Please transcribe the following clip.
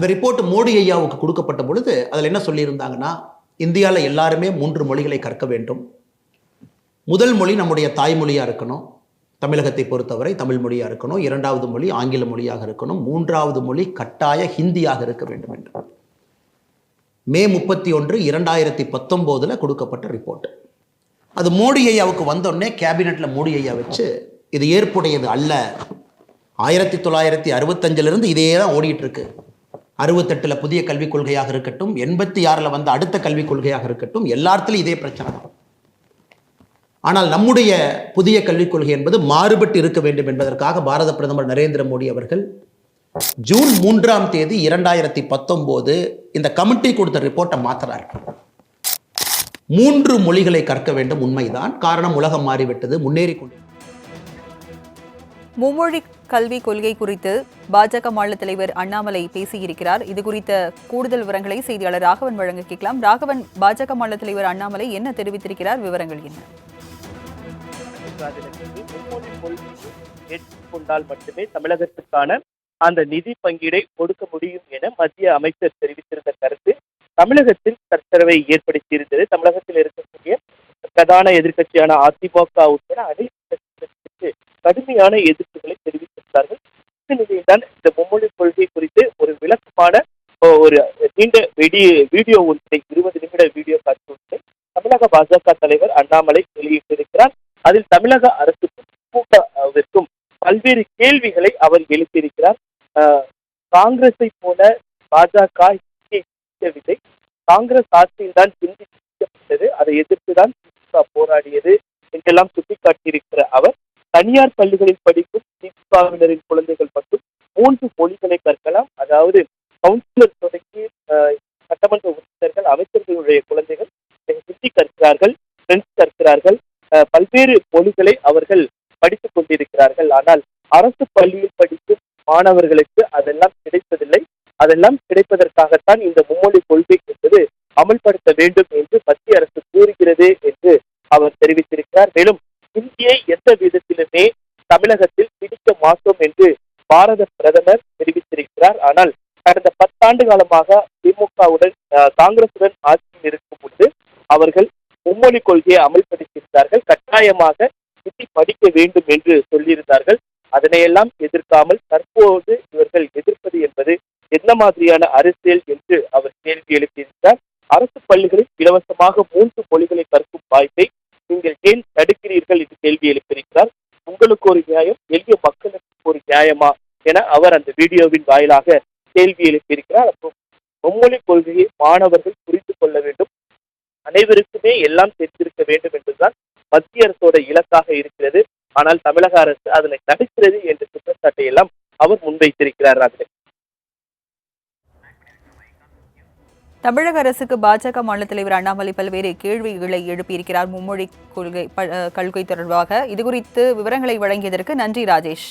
அந்த ரிப்போர்ட் மோடி ஐயாவுக்கு கொடுக்கப்பட்ட பொழுது அதில் என்ன சொல்லியிருந்தாங்கன்னா இந்தியாவில் எல்லாருமே மூன்று மொழிகளை கற்க வேண்டும். முதல் மொழி நம்முடைய தாய்மொழியாக இருக்கணும். தமிழகத்தை பொறுத்தவரை தமிழ் மொழியாக இருக்கணும். இரண்டாவது மொழி ஆங்கில மொழியாக இருக்கணும். மூன்றாவது மொழி கட்டாய ஹிந்தியாக இருக்க வேண்டும் என்று. மே முப்பத்தி ஒன்று இரண்டாயிரத்தி பத்தொம்போதில் கொடுக்கப்பட்ட ரிப்போர்ட் அது மோடி ஐயாவுக்கு வந்தோடனே கேபினெட்டில் மோடி ஐயா வச்சு இது ஏற்புடையது அல்ல. ஆயிரத்தி தொள்ளாயிரத்தி அறுபத்தஞ்சிலிருந்து இதே தான் ஓடிட்டு இருக்கு. அறுபத்தெட்டில் புதிய கல்விக் கொள்கையாக இருக்கட்டும் எண்பத்தி ஆறில் வந்த அடுத்த கல்விக் கொள்கையாக இருக்கட்டும் எல்லாத்துலேயும் இதே பிரச்சனை தான் ஆனால் நம்முடைய புதிய கல்விக் கொள்கை என்பது மாறுபட்டு இருக்க வேண்டும் என்பதற்காக பாரத பிரதமர் நரேந்திர மோடி அவர்கள் ஜூன் மூன்றாம் தேதி இரண்டாயிரத்தி பத்தொம்போது இந்த கமிட்டி கொடுத்த ரிப்போர்ட்டை மாத்துறார். மூன்று மொழிகளை கற்க வேண்டும் உண்மைதான். காரணம் உலகம் மாறிவிட்டது. முன்னேறி கொண்டு மும்மொழி கல்வி கொள்கை குறித்து பாஜக மாநில தலைவர் அண்ணாமலை பேசியிருக்கிறார். இது குறித்த கூடுதல் விவரங்களை செய்தியாளர் ராகவன் வழங்க கேட்கலாம். ராகவன் பாஜக மாநில தலைவர் அண்ணாமலை என்ன தெரிவித்திருக்கிறார்? விவரங்கள் என்ன? ஏற்றுக்கொண்டால் மட்டுமே தமிழகத்துக்கான அந்த நிதி பங்கீடை கொடுக்க முடியும் என மத்திய அமைச்சர் தெரிவித்திருந்த கருத்து தமிழகத்தில் சர்ச்சரவை ஏற்படுத்தியிருந்தது தமிழகத்தில் இருக்கக்கூடிய பிரதான எதிர்க்கட்சியான அதிமுக உட்பட அனைத்து கடுமையான எதிர்ப்புகளை தெரிவித்திருந்தார்கள். இந்த நிலையில்தான் இந்த மும்மொழி கொள்கை குறித்து ஒரு விளக்கமான ஒரு நீண்ட வீடியோ வீடியோ ஒன்றை இருபது நிமிட வீடியோ காட்சி ஒன்றை தமிழக பாஜக தலைவர் அண்ணாமலை வெளியிட்டிருக்கிறார். அதில் தமிழக அரசுக்கும் திமுகவிற்கும் பல்வேறு கேள்விகளை அவர் எழுப்பியிருக்கிறார். காங்கிரஸை போல பாஜக சிந்திக்கவில்லை காங்கிரஸ் ஆட்சியில் தான் சிந்தி அதை எதிர்த்து தான் திமுக போராடியது என்றெல்லாம் சுட்டிக்காட்டியிருக்கிறார். தனியார் பள்ளிகளில் படிக்கும் திமுகவினரின் குழந்தைகள் மட்டும் மூன்று மொழிகளை கற்கலாம். அதாவது கவுன்சிலர் தொடங்கி சட்டமன்ற உறுப்பினர்கள் அமைச்சர்களுடைய குழந்தைகள் ஹிந்தி கற்கிறார்கள் பிரெஞ்சு கற்கிறார்கள் பல்வேறு மொழிகளை அவர்கள் படித்துக் கொண்டிருக்கிறார்கள். ஆனால் அரசு பள்ளியில் படிக்கும் மாணவர்களுக்கு அதெல்லாம் கிடைப்பதில்லை. அதெல்லாம் கிடைப்பதற்காகத்தான் இந்த மும்மொழி கொள்கை என்பது அமல்படுத்த வேண்டும் என்று மத்திய அரசு கூறுகிறது என்று அவர் தெரிவித்திருக்கிறார். மேலும் இந்தியை எந்த விதத்திலுமே தமிழகத்தில் பிடிக்க மாட்டோம் என்று பாரத பிரதமர் தெரிவித்திருக்கிறார். ஆனால் கடந்த பத்தாண்டு காலமாக திமுகவுடன் காங்கிரசுடன் ஆட்சியில் இருக்கும் பொழுது அவர்கள் மும்மொழி கொள்கையை அமல்படுத்தியிருந்தார்கள். கட்டாயமாக ஹிந்தி படிக்க வேண்டும் என்று சொல்லியிருந்தார்கள். அதனையெல்லாம் எதிர்க்காமல் தற்போது இவர்கள் எதிர்ப்பது என்பது என்ன மாதிரியான அரசியல் என்று அவர் கேள்வி எழுப்பியிருந்தார் அரசு பள்ளிகளில் இலவசமாக மூன்று மொழிகளை கற்கும் வாய்ப்பை நீங்கள் ஏன் தடுக்கிறீர்கள் என்று கேள்வி எழுப்பியிருக்கிறார் உங்களுக்கு ஒரு நியாயம் எளிய மக்களுக்கு ஒரு நியாயமா என அவர் அந்த வீடியோவின் வாயிலாக கேள்வி எழுப்பியிருக்கிறார். அப்போ மும்மொழி கொள்கையை மாணவர்கள் புரிந்து கொள்ள வேண்டும். அனைவருக்குமே எல்லாம் தெரிந்திருக்க வேண்டும் என்பதுதான் மத்திய அரசோட இலக்காக இருக்கிறது. ஆனால் தமிழக அரசு அதனை தடுக்கிறது என்ற குற்றச்சாட்டை எல்லாம் அவர் முன்வைத்திருக்கிறார் அதில் தமிழக அரசுக்கு பாஜக மாநில தலைவர் அண்ணாமலை பல்வேறு கேள்விகளை எழுப்பியிருக்கிறார் மும்மொழி கொள்கை கொள்கை தொடர்பாக. இதுகுறித்து விவரங்களை வழங்கியதற்கு நன்றி ராஜேஷ்.